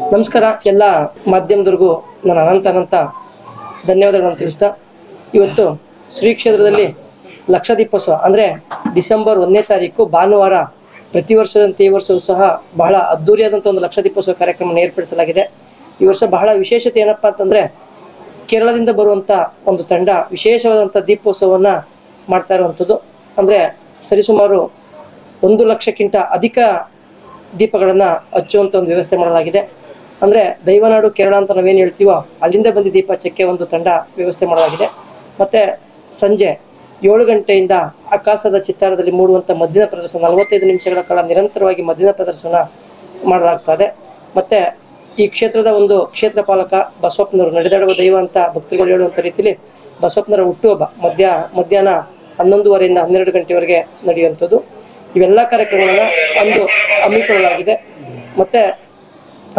ನಮಸ್ಕಾರ. ಎಲ್ಲ ಮಾಧ್ಯಮದವ್ರಿಗೂ ನಾನು ಅನಂತ ಅನಂತ ಧನ್ಯವಾದಗಳನ್ನು ತಿಳಿಸ್ತಾ, ಇವತ್ತು ಶ್ರೀ ಕ್ಷೇತ್ರದಲ್ಲಿ ಲಕ್ಷ ದೀಪೋತ್ಸವ ಅಂದರೆ ಡಿಸೆಂಬರ್ ಒಂದನೇ ತಾರೀಕು ಭಾನುವಾರ ಪ್ರತಿ ವರ್ಷದಂತೆ ಈ ವರ್ಷವೂ ಸಹ ಬಹಳ ಅದ್ಧೂರಿಯಾದಂಥ ಒಂದು ಲಕ್ಷ ದೀಪೋತ್ಸವ ಕಾರ್ಯಕ್ರಮವನ್ನು ಏರ್ಪಡಿಸಲಾಗಿದೆ. ಈ ವರ್ಷ ಬಹಳ ವಿಶೇಷತೆ ಏನಪ್ಪ ಅಂತಂದರೆ, ಕೇರಳದಿಂದ ಬರುವಂಥ ಒಂದು ತಂಡ ವಿಶೇಷವಾದಂಥ ದೀಪೋತ್ಸವವನ್ನು ಮಾಡ್ತಾ ಇರುವಂಥದ್ದು ಅಂದರೆ ಸರಿಸುಮಾರು ಒಂದು ಲಕ್ಷಕ್ಕಿಂತ ಅಧಿಕ ದೀಪಗಳನ್ನು ಹಚ್ಚುವಂಥ ಒಂದು ವ್ಯವಸ್ಥೆ ಮಾಡಲಾಗಿದೆ. ಅಂದರೆ ದೈವನಾಡು ಕೇರಳ ಅಂತ ನಾವೇನು ಹೇಳ್ತೀವೋ ಅಲ್ಲಿಂದ ಬಂದು ದೀಪ ಚಕ್ಕೆ ಒಂದು ತಂಡ ವ್ಯವಸ್ಥೆ ಮಾಡಲಾಗಿದೆ ಮತ್ತು ಸಂಜೆ ಏಳು ಗಂಟೆಯಿಂದ ಆಕಾಶದ ಚಿತ್ತಾರದಲ್ಲಿ ಮೂಡುವಂಥ ಮದ್ದಿನ ಪ್ರದರ್ಶನ, ನಲವತ್ತೈದು ನಿಮಿಷಗಳ ಕಾಲ ನಿರಂತರವಾಗಿ ಮದ್ದಿನ ಪ್ರದರ್ಶನ ಮಾಡಲಾಗ್ತದೆ. ಮತ್ತು ಈ ಕ್ಷೇತ್ರದ ಒಂದು ಕ್ಷೇತ್ರ ಪಾಲಕ ಬಸವಪ್ಪನವರು, ನಡೆದಾಡುವ ದೈವ ಅಂತ ಭಕ್ತರುಗಳು ಹೇಳುವಂಥ ರೀತಿಯಲ್ಲಿ ಬಸವಪ್ಪನವರ ಹುಟ್ಟುಹಬ್ಬ ಮಧ್ಯ ಮಧ್ಯಾಹ್ನ ಹನ್ನೊಂದುವರೆಯಿಂದ ಹನ್ನೆರಡು ಗಂಟೆವರೆಗೆ ನಡೆಯುವಂಥದ್ದು. ಇವೆಲ್ಲ ಕಾರ್ಯಕ್ರಮಗಳನ್ನು ಅಂದು ಹಮ್ಮಿಕೊಳ್ಳಲಾಗಿದೆ. ಮತ್ತು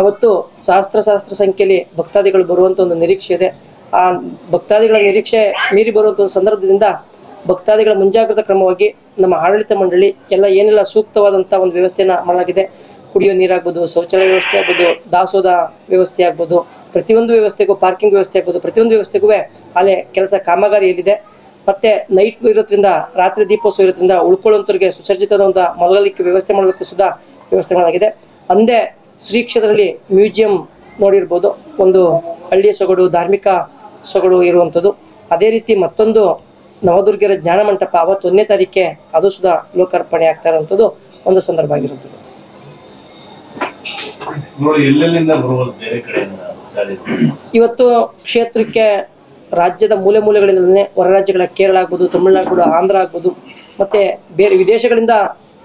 ಅವತ್ತು ಸಹಸ್ರ ಸಹಸ್ರ ಸಂಖ್ಯೆಯಲ್ಲಿ ಭಕ್ತಾದಿಗಳು ಬರುವಂಥ ಒಂದು ನಿರೀಕ್ಷೆ ಇದೆ. ಆ ಭಕ್ತಾದಿಗಳ ನಿರೀಕ್ಷೆ ಮೀರಿ ಬರುವಂಥ ಒಂದು ಸಂದರ್ಭದಿಂದ ಭಕ್ತಾದಿಗಳ ಮುಂಜಾಗ್ರತಾ ಕ್ರಮವಾಗಿ ನಮ್ಮ ಆಡಳಿತ ಮಂಡಳಿ ಎಲ್ಲ ಏನೆಲ್ಲ ಸೂಕ್ತವಾದಂಥ ಒಂದು ವ್ಯವಸ್ಥೆಯನ್ನು ಮಾಡಲಾಗಿದೆ. ಕುಡಿಯೋ ನೀರಾಗ್ಬೋದು, ಶೌಚಾಲಯ ವ್ಯವಸ್ಥೆ ಆಗ್ಬೋದು, ದಾಸೋದ ವ್ಯವಸ್ಥೆ ಆಗ್ಬೋದು, ಪ್ರತಿಯೊಂದು ವ್ಯವಸ್ಥೆಗೂ ಪಾರ್ಕಿಂಗ್ ವ್ಯವಸ್ಥೆ ಆಗ್ಬೋದು, ಪ್ರತಿಯೊಂದು ವ್ಯವಸ್ಥೆಗೂ ಅಲ್ಲೇ ಕೆಲಸ ಕಾಮಗಾರಿಯಲ್ಲಿದೆ. ಮತ್ತೆ ನೈಟ್ ಇರೋದ್ರಿಂದ, ರಾತ್ರಿ ದೀಪೋತ್ಸವ ಇರೋದ್ರಿಂದ ಉಳ್ಕೊಳ್ಳೋಂಥವ್ರಿಗೆ ಸುಸಜ್ಜಿತವಾದ ಒಂದು ಮಲಗಲಿಕ್ಕೆ ವ್ಯವಸ್ಥೆ ಮಾಡಬೇಕು ಸುಧಾ ವ್ಯವಸ್ಥೆ ಮಾಡಲಾಗಿದೆ. ಅಂದೇ ಶ್ರೀ ಕ್ಷೇತ್ರದಲ್ಲಿ ಮ್ಯೂಸಿಯಂ ನೋಡಿರ್ಬೋದು. ಒಂದು ಹಳ್ಳಿಯ ಸೊಗಡು ಧಾರ್ಮಿಕ ಸೊಗಡು ಇರುವಂಥದ್ದು. ಅದೇ ರೀತಿ ಮತ್ತೊಂದು ನವದುರ್ಗರ ಜ್ಞಾನ ಮಂಟಪ ಅವತ್ತು ಒಂದನೇ ತಾರೀಕೆ ಅದು ಸುಧಾ ಲೋಕಾರ್ಪಣೆ ಆಗ್ತಾ ಇರುವಂಥದ್ದು ಒಂದು ಸಂದರ್ಭ ಆಗಿರುತ್ತದೆ. ಇವತ್ತು ಕ್ಷೇತ್ರಕ್ಕೆ ರಾಜ್ಯದ ಮೂಲೆ ಮೂಲೆಗಳಿಂದಲೇ ಹೊರ ರಾಜ್ಯಗಳ ಕೇರಳ ಆಗ್ಬೋದು ತಮಿಳುನಾಡು ಆಂಧ್ರ ಆಗ್ಬೋದು ಮತ್ತು ಬೇರೆ ವಿದೇಶಗಳಿಂದ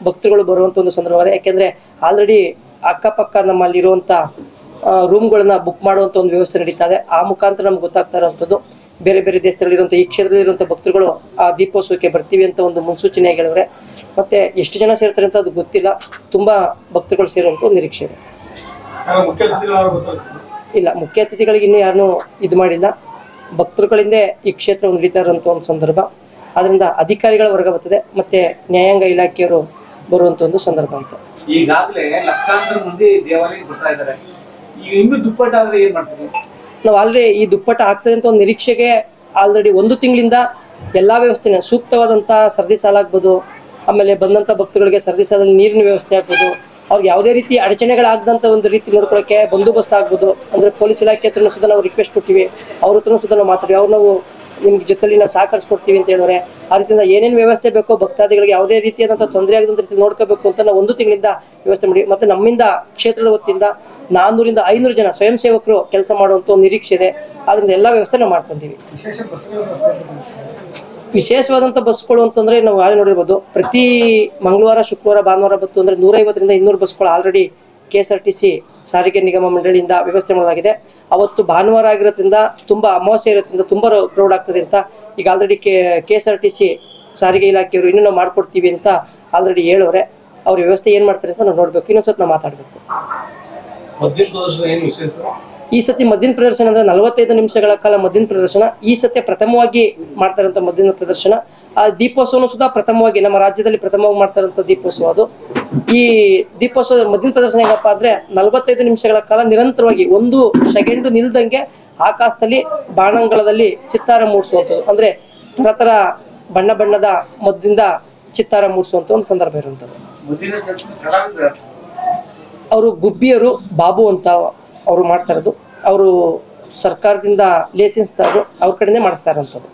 ಭಕ್ತರುಗಳು ಬರುವಂಥ ಒಂದು ಸಂದರ್ಭ ಯಾಕೆಂದರೆ ಆಲ್ರೆಡಿ ಅಕ್ಕಪಕ್ಕ ನಮ್ಮಲ್ಲಿರುವಂಥ ರೂಮ್ಗಳನ್ನ ಬುಕ್ ಮಾಡುವಂಥ ಒಂದು ವ್ಯವಸ್ಥೆ ನಡೀತಾ ಇದೆ ಆ ಮುಖಾಂತರ ನಮ್ಗೆ ಗೊತ್ತಾಗ್ತಾ ಇರೋವಂಥದ್ದು ಬೇರೆ ಬೇರೆ ದೇಶದಲ್ಲಿರುವಂಥ ಈ ಕ್ಷೇತ್ರದಲ್ಲಿರುವಂಥ ಭಕ್ತರುಗಳು ಆ ದೀಪೋತ್ಸವಕ್ಕೆ ಬರ್ತೀವಿ ಅಂತ ಒಂದು ಮುನ್ಸೂಚನೆ ಹೇಳಿದ್ರೆ ಮತ್ತು ಎಷ್ಟು ಜನ ಸೇರ್ತಾರೆ ಅಂತ ಅದು ಗೊತ್ತಿಲ್ಲ. ತುಂಬ ಭಕ್ತರುಗಳು ಸೇರುವಂಥ ಒಂದು ನಿರೀಕ್ಷೆ ಇದೆ. ಯಾರೋ ಇಲ್ಲ ಮುಖ್ಯ ಅತಿಥಿಗಳಿಗೆ ಇನ್ನೂ ಯಾರನ್ನೂ ಇದು ಮಾಡಿಲ್ಲ. ಭಕ್ತರುಗಳಿಂದ ಈ ಕ್ಷೇತ್ರ ನಡೀತಾ ಇರುವಂಥ ಒಂದು ಸಂದರ್ಭ. ಅದರಿಂದ ಅಧಿಕಾರಿಗಳ ವರ್ಗ ಬರ್ತದೆ. ಮತ್ತು ನ್ಯಾಯಾಂಗ ಇಲಾಖೆಯವರು ಬರುವಂಥ ಒಂದು ಸಂದರ್ಭ ಅಂತ ಈಗಾಗಲೇ ಲಕ್ಷಾಂತರ ಮಂದಿ ದೇವಾಲಯಕ್ಕೆ ಬರ್ತಾ ಇದ್ದಾರೆ. ಈಗ ದುಪ್ಪಟ್ಟ ಆದ್ರೆ ಏನ್ ಮಾಡ್ತೀವಿ ನಾವು ಆಲ್ರೆಡಿ ಈ ದುಪ್ಪಟ್ಟ ಆಗ್ತದೆ ಅಂತ ಒಂದು ನಿರೀಕ್ಷೆಗೆ ಆಲ್ರೆಡಿ ಒಂದು ತಿಂಗಳಿಂದ ಎಲ್ಲ ವ್ಯವಸ್ಥೆನ ಸೂಕ್ತವಾದಂಥ ಸರದಿ ಸಾಲ ಆಗ್ಬೋದು ಆಮೇಲೆ ಬಂದಂಥ ಭಕ್ತಗಳಿಗೆ ಸರದಿ ಸಾಲದಲ್ಲಿ ನೀರಿನ ವ್ಯವಸ್ಥೆ ಆಗ್ಬೋದು ಅವ್ರಿಗೆ ಯಾವುದೇ ರೀತಿ ಅಡಚಣೆಗಳಾಗದಂಥ ಒಂದು ರೀತಿ ನೋಡ್ಕೊಳ್ಳೋಕ್ಕೆ ಬಂದೋಬಸ್ತ್ ಆಗ್ಬೋದು. ಅಂದರೆ ಪೊಲೀಸ್ ಇಲಾಖೆ ಹತ್ರನೂ ಸುದ್ದ ನಾವು ರಿಕ್ವೆಸ್ಟ್ ಕೊಟ್ಟಿವಿ. ಅವ್ರ ಹತ್ರನೂ ಸುಧಾ ನಾವು ಮಾತಾಡಿ ಅವ್ರು ನಾವು ನಿಮ್ಗೆ ಜೊತೆಲಿ ನಾವು ಸಹಕರಿಸ್ಕೊಡ್ತೀವಿ ಅಂತ ಹೇಳಿದ್ರೆ ಆ ರೀತಿಯಿಂದ ಏನೇನು ವ್ಯವಸ್ಥೆ ಬೇಕೋ ಭಕ್ತಾದಿಗಳಿಗೆ ಯಾವುದೇ ರೀತಿಯಾದಂಥ ತೊಂದರೆ ಆಗದಂಥ ರೀತಿ ನೋಡ್ಕೋಬೇಕು ಅಂತ ನಾವು ಒಂದು ತಿಂಗಳಿಂದ ವ್ಯವಸ್ಥೆ ಮಾಡಿ ಮತ್ತು ನಮ್ಮಿಂದ ಕ್ಷೇತ್ರದ ವತಿಯಿಂದ ನಾನ್ನೂರಿಂದ ಐನೂರು ಜನ ಸ್ವಯಂ ಸೇವಕರು ಕೆಲಸ ಮಾಡುವಂಥ ಒಂದು ನಿರೀಕ್ಷೆ ಇದೆ. ಅದರಿಂದ ಎಲ್ಲ ವ್ಯವಸ್ಥೆ ನಾವು ಮಾಡ್ಕೊತೀವಿ. ವಿಶೇಷವಾದಂಥ ಬಸ್ಗಳು ಅಂತಂದರೆ ನಾವು ಆಗಲೇ ನೋಡಿರ್ಬೋದು. ಪ್ರತಿ ಮಂಗಳವಾರ ಶುಕ್ರವಾರ ಭಾನುವಾರ ಬತ್ತು ಅಂದರೆ ನೂರೈವತ್ತರಿಂದ ಇನ್ನೂರು ಬಸ್ಗಳು already K S R T C ಸಾರಿಗೆ ನಿಗಮ ಮಂಡಳಿಯಿಂದ ವ್ಯವಸ್ಥೆ ಮಾಡಲಾಗಿದೆ. ಅವತ್ತು ಭಾನುವಾರ ಆಗಿರೋದ್ರಿಂದ ತುಂಬ ಅಮಾವಾಸ್ಯೆ ಇರೋದ್ರಿಂದ ತುಂಬ ಕ್ರೌಡ್ ಆಗ್ತದೆ ಅಂತ ಈಗ already K K S R T C ಸಾರಿಗೆ ಇಲಾಖೆಯವರು ಇನ್ನೂ ನಾವು ಮಾಡ್ಕೊಡ್ತೀವಿ ಅಂತ ಆಲ್ರೆಡಿ ಹೇಳೋರೆ. ಅವ್ರ ವ್ಯವಸ್ಥೆ ಏನು ಮಾಡ್ತಾರೆ ಅಂತ ನಾವು ನೋಡಬೇಕು. ಇನ್ನೊಂದ್ಸತಿ ನಾವು ಮಾತಾಡಬೇಕು. ಈ ಸತಿ ಮದ್ದಿನ ಪ್ರದರ್ಶನ ಅಂದ್ರೆ ನಲವತ್ತೈದು ನಿಮಿಷಗಳ ಕಾಲ ಮದ್ದಿನ ಪ್ರದರ್ಶನ. ಈ ಸತಿ ಪ್ರಥಮವಾಗಿ ಮಾಡ್ತಾ ಇರೋಂಥ ಮದ್ದಿನ ಪ್ರದರ್ಶನ. ಆ ದೀಪೋತ್ಸವನು ಸುಧಾ ಪ್ರಥಮವಾಗಿ ನಮ್ಮ ರಾಜ್ಯದಲ್ಲಿ ಪ್ರಥಮವಾಗಿ ಮಾಡ್ತಾ ಇರೋಂಥ ದೀಪೋತ್ಸವ ಅದು. ಈ ದೀಪೋತ್ಸವದ ಮದ್ದಿನ ಪ್ರದರ್ಶನ ಹೇಗಪ್ಪ ಅಂದ್ರೆ ನಲವತ್ತೈದು ನಿಮಿಷಗಳ ಕಾಲ ನಿರಂತರವಾಗಿ ಒಂದು ಸೆಕೆಂಡು ನಿಲ್ದಂಗೆ ಆಕಾಶದಲ್ಲಿ ಬಾಣಂಗಳದಲ್ಲಿ ಚಿತ್ತಾರ ಮೂಡಿಸುವಂಥದ್ದು. ಅಂದ್ರೆ ತರ ತರ ಬಣ್ಣ ಬಣ್ಣದ ಮದ್ದಿಂದ ಚಿತ್ತಾರ ಮೂಡಿಸುವಂಥ ಒಂದು ಸಂದರ್ಭ ಇರುವಂಥದ್ದು. ಕಲಾವಿದ ಅವರು ಗುಬ್ಬಿಯರು ಬಾಬು ಅಂತ ಅವರು ಮಾಡ್ತಾ ಇರೋದು. ಅವರು ಸರ್ಕಾರದಿಂದ ಲೈಸೆನ್ಸ್ ತಗೊಂಡು ಅವ್ರ ಕಡೆನೇ ಮಾಡಿಸ್ತಾ ಇರೋಂಥದ್ದು.